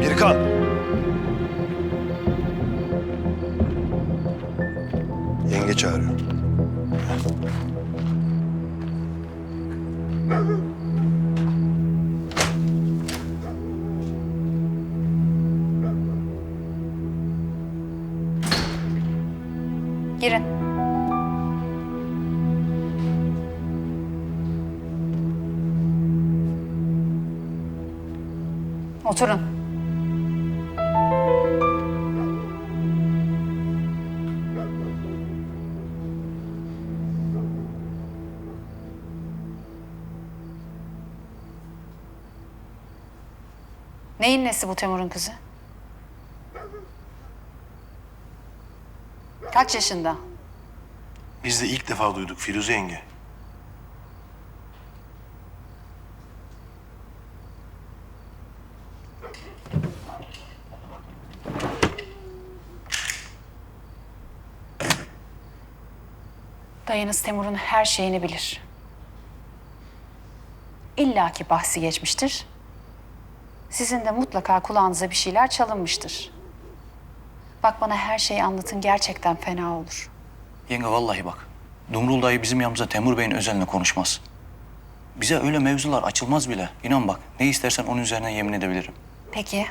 Birkan. Yenge çağırıyor. Girin. Oturun. Neyin nesi bu Temur'un kızı? Kaç yaşında? Biz de ilk defa duyduk Firuze yenge. Dayınız Temur'un her şeyini bilir. İlla ki bahsi geçmiştir. Sizin de mutlaka kulağınıza bir şeyler çalınmıştır. Bak bana her şeyi anlatın gerçekten fena olur. Yenge vallahi bak. Dumrul dayı bizim yanımıza Temur Bey'in özeline konuşmaz. Bize öyle mevzular açılmaz bile. İnan bak ne istersen onun üzerine yemin edebilirim. Peki.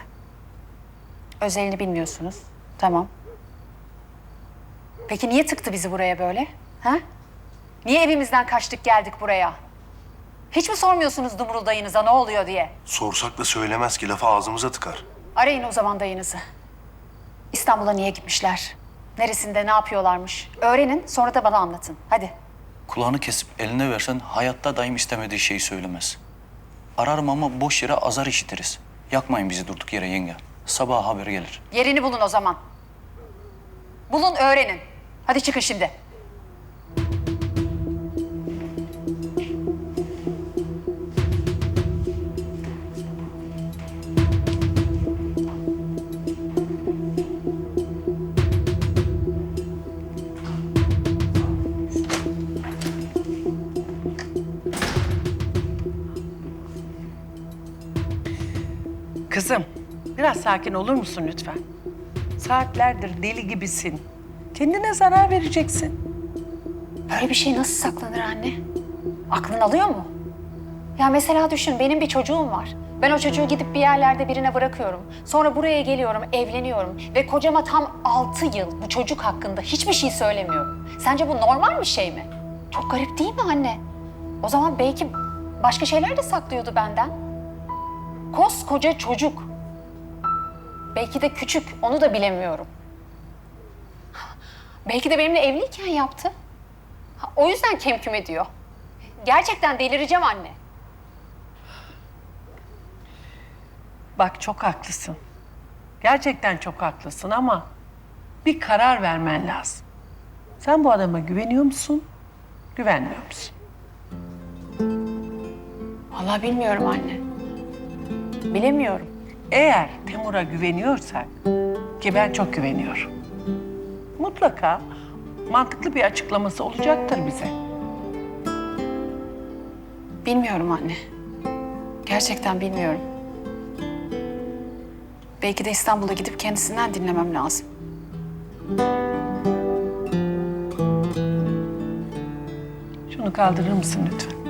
Özelini bilmiyorsunuz. Tamam. Peki niye tıktı bizi buraya böyle? Ha? Niye evimizden kaçtık geldik buraya? Hiç mi sormuyorsunuz Dumrul dayınıza ne oluyor diye? Sorsak da söylemez ki lafı ağzımıza tıkar. Arayın o zaman dayınızı. İstanbul'a niye gitmişler? Neresinde, ne yapıyorlarmış? Öğrenin, sonra da bana anlatın. Hadi. Kulağını kesip eline versen hayatta dayım istemediği şeyi söylemez. Ararım ama boş yere azar işitiriz. Yakmayın bizi durduk yere yenge. Sabah haber gelir. Yerini bulun o zaman. Bulun, öğrenin. Hadi çıkın şimdi. Kızım, biraz sakin olur musun lütfen? Saatlerdir deli gibisin. Kendine zarar vereceksin. Böyle bir şey nasıl saklanır anne? Aklın alıyor mu? Ya mesela düşün, benim bir çocuğum var. Ben o çocuğu gidip bir yerlerde birine bırakıyorum. Sonra buraya geliyorum, evleniyorum ve kocama tam altı yıl bu çocuk hakkında hiçbir şey söylemiyorum. Sence bu normal bir şey mi? Çok garip değil mi anne? O zaman belki başka şeyler de saklıyordu benden. Koskoca çocuk. Belki de küçük, onu da bilemiyorum. Belki de benimle evliyken yaptı. O yüzden kemküm ediyor. Gerçekten delireceğim anne. Bak çok haklısın. Gerçekten çok haklısın ama bir karar vermen lazım. Sen bu adama güveniyor musun? Güvenmiyor musun? Vallahi bilmiyorum anne. Bilemiyorum. Eğer Temur'a güveniyorsak ki ben çok güveniyorum. Mutlaka mantıklı bir açıklaması olacaktır bize. Bilmiyorum anne. Gerçekten bilmiyorum. Belki de İstanbul'a gidip kendisinden dinlemem lazım. Şunu kaldırır mısın lütfen?